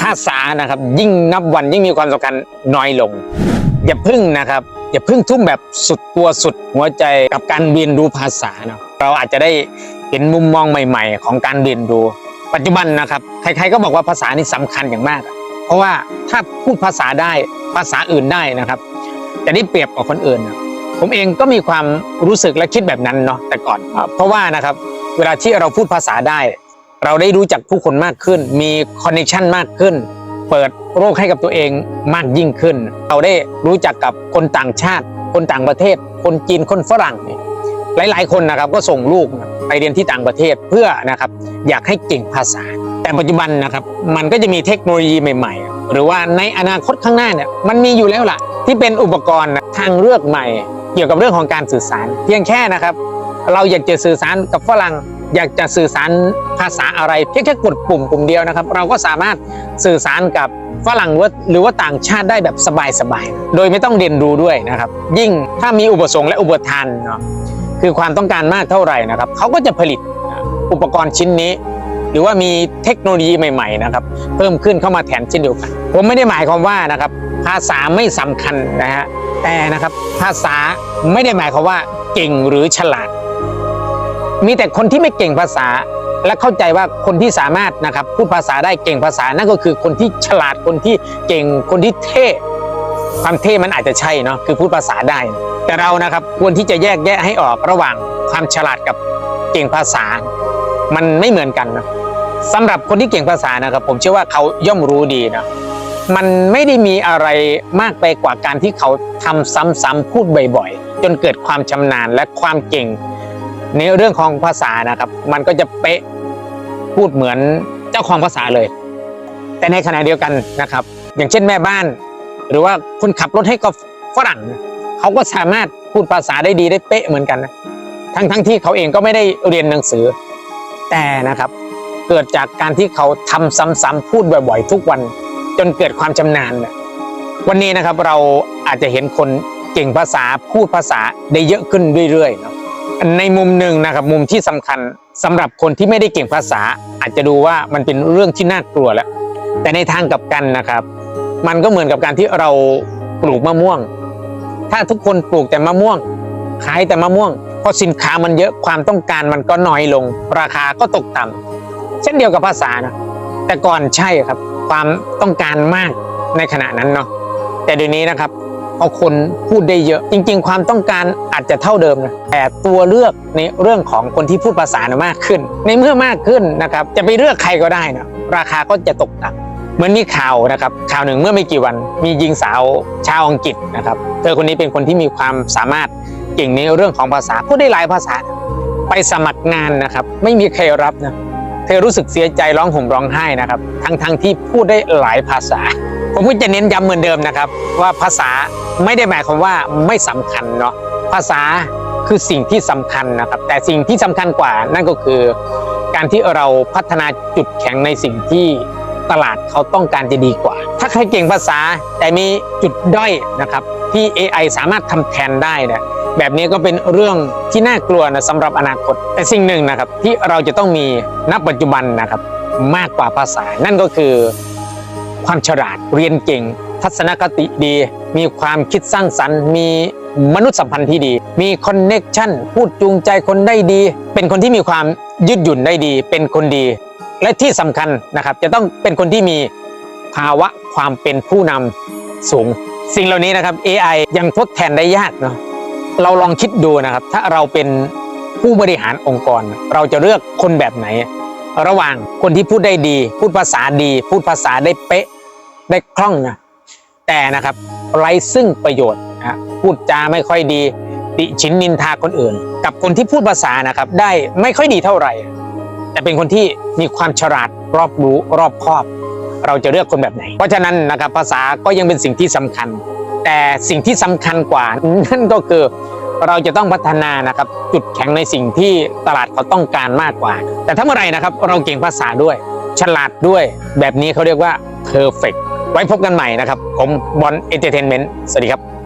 ภาษานะครับ ยิ่งนับวันยิ่งมีความสำคัญน้อยลง อย่าพึ่งนะครับ อย่าพึ่งทุ่มแบบสุดตัวสุดหัวใจกับการเรียนรู้ภาษาเนาะเราอาจจะได้เห็นมุมมองใหม่ ๆ ของการเรียนรู้ปัจจุบันนะครับ ใครๆก็บอกว่าภาษานี่สำคัญอย่างมาก เพราะว่าถ้าพูดภาษาได้ภาษาอื่นได้นะครับจะได้เปรียบกว่าคนอื่นนะผมเองก็มีความรู้สึกและคิดแบบนั้นเนาะแต่ก่อน เพราะว่านะครับเวลาที่เราพูดภาษาได้ เราได้รู้จักผู้คนมากขึ้น มีคอนเนคชันมากขึ้น เปิดโลกให้กับตัวเองมากยิ่งขึ้น เราได้รู้จักกับคนต่างชาติ คนต่างประเทศ คนจีนคนฝรั่ง หลาย ๆ คนนะครับก็ส่งลูกไปเรียนที่ต่างประเทศเพื่อนะครับอยากให้เก่งภาษา แต่ปัจจุบันนะครับมันก็จะมีเทคโนโลยีใหม่ ๆ หรือว่าในอนาคตข้างหน้าเนี่ยมันมีอยู่แล้วล่ะ ที่เป็นอุปกรณ์ทางเลือกใหม่ เกี่ยวกับเรื่องของการสื่อสาร เพียงแค่นะครับ เราอยากจะสื่อสารกับฝรั่ง อยากจะสื่อสารภาษาอะไรเพียงแค่กดปุ่มปุ่มเดียวนะครับ เราก็สามารถสื่อสารกับฝรั่งหรือว่าต่างชาติได้แบบสบายๆโดยไม่ต้องเรียนรู้ด้วยนะครับ ยิ่งถ้ามีอุปสงค์และอุปทานเนาะคือความต้องการมากเท่าไหร่นะครับเขาก็จะผลิตอุปกรณ์ชิ้นนี้ หรือว่ามีเทคโนโลยีใหม่ๆนะครับเพิ่มขึ้นเข้ามาแทนเช่นเดียวกันผมไม่ได้หมายความว่านะครับภาษาไม่สำคัญนะฮะแต่นะครับภาษาไม่ได้หมายความว่าเก่งหรือฉลาด มีแต่คนที่ไม่เก่งภาษา และเข้าใจว่าคนที่สามารถนะครับพูดภาษาได้เก่งภาษานั่นก็คือคนที่ฉลาดคนที่เก่งคนที่เท่ความเท่มันอาจจะใช่เนาะคือพูดภาษาได้ แต่เรานะครับควรที่จะแยกแยะให้ออกระหว่างความฉลาดกับเก่งภาษา มันไม่เหมือนกันนะสำหรับคนที่เก่งภาษานะครับ ผมเชื่อว่าเขาย่อมรู้ดีนะมันไม่ได้มีอะไรมากไปกว่าการที่เขาทำซ้ำๆพูดบ่อยๆ จนเกิดความชำนาญและความเก่ง ในเรื่องของภาษานะครับ มันก็จะเป๊ะพูดเหมือนเจ้าของภาษาเลย แต่ในขณะเดียวกันนะครับ อย่างเช่นแม่บ้าน หรือว่าคนขับรถให้กับฝรั่งเขาก็สามารถพูดภาษาได้ดีได้เป๊ะเหมือนกันนะทั้งทั้งที่เขาเองก็ไม่ได้เรียนหนังสือ แต่นะครับเกิดจากการที่เขาทำซ้ำๆพูดบ่อยๆ ทุกวัน จนเกิดความชำนาญวันนี้นะครับเราอาจจะเห็นคนเก่งภาษาพูดภาษาได้เยอะขึ้นเรื่อยๆเนาะ ในมุมหนึ่งนะครับมุมที่สำคัญสำหรับคนที่ไม่ได้เก่งภาษา อาจจะดูว่ามันเป็นเรื่องที่น่ากลัวแล้วแต่ในทางกลับกันนะครับ มันก็เหมือนกับการที่เราปลูกมะม่วง ถ้าทุกคนปลูกแต่มะม่วง ขายแต่มะม่วงพอสินค้ามันเยอะความต้องการมันก็น้อยลง ราคาก็ตกต่ำเช่นเดียวกับภาษานะแต่ก่อนใช่ครับ ความต้องการมากในขณะนั้นเนาะแต่เดี๋ยวนี้นะครับ พอคนพูดได้เยอะ จริง ๆ ความต้องการอาจจะเท่าเดิมนะแต่ตัวเลือกในเรื่องของคนที่พูดภาษานะมากขึ้น ในเมื่อมากขึ้นนะครับจะไปเลือกใครก็ได้นะราคาก็จะตกต่ำเหมือนมีข่าวนะครับข่าวหนึ่งเมื่อไม่กี่วันมีหญิงสาวชาวอังกฤษนะครับเธอคนนี้เป็นคนที่มีความสามารถเก่งในเรื่องของภาษาพูดได้หลายภาษา ไปสมัครงานนะครับ ไม่มีใครรับนะเธอรู้สึกเสียใจร้องห่มร้องไห้นะครับ ทั้งๆที่พูดได้หลายภาษา ผมก็จะเน้นย้ำเหมือนเดิมนะครับ ว่าภาษาไม่ได้หมายความว่าไม่สำคัญเนาะภาษาคือสิ่งที่สำคัญนะครับ แต่สิ่งที่สำคัญกว่านั่นก็คือ การที่เราพัฒนาจุดแข็งในสิ่งที่ตลาดเขาต้องการจะดีกว่า ถ้าใครเก่งภาษาแต่มีจุดด้อยนะครับ ที่ AI สามารถทำแทนได้เนี่ยแบบนี้ก็เป็นเรื่องที่น่ากลัวนะสำหรับอนาคต แต่สิ่งหนึ่งนะครับที่เราจะต้องมีณปัจจุบันนะครับมากกว่าภาษา นั่นก็คือ ความฉลาดเรียนเก่ง ทัศนคติดี มีความคิดสร้างสรรค์ มีมนุษยสัมพันธ์ที่ดี มีคอนเน็กชันพูดจูงใจคนได้ดี เป็นคนที่มีความยืดหยุ่นได้ดี เป็นคนดี และที่สำคัญนะครับ จะต้องเป็นคนที่มีภาวะความเป็นผู้นำสูง สิ่งเหล่านี้นะครับ AI ยังทดแทนได้ยากเนาะเราลองคิดดูนะครับ ถ้าเราเป็นผู้บริหารองค์กร เราจะเลือกคนแบบไหน ระหว่างคนที่พูดได้ดี พูดภาษาดี พูดภาษาได้เป๊ะได้คล่องนะแต่นะครับไร้ซึ่งประโยชน์นะพูดจาไม่ค่อยดีติฉินนินทาคนอื่น กับคนที่พูดภาษานะครับได้ไม่ค่อยดีเท่าไหร่ แต่เป็นคนที่มีความฉลาดรอบรู้รอบคอบ เราจะเลือกคนแบบไหน เพราะฉะนั้นนะครับภาษาก็ยังเป็นสิ่งที่สำคัญ แต่สิ่งที่สำคัญกว่านั่นก็คือ เราจะต้องพัฒนานะครับจุดแข็งในสิ่งที่ตลาดเขาต้องการมากกว่า แต่ถ้าเมื่อไรนะครับเราเก่งภาษาด้วย ฉลาดด้วย แบบนี้เขาเรียกว่า perfect ไว้พบกันใหม่นะครับ ผมบอลเอนเตอร์เทนเมนต์สวัสดีครับ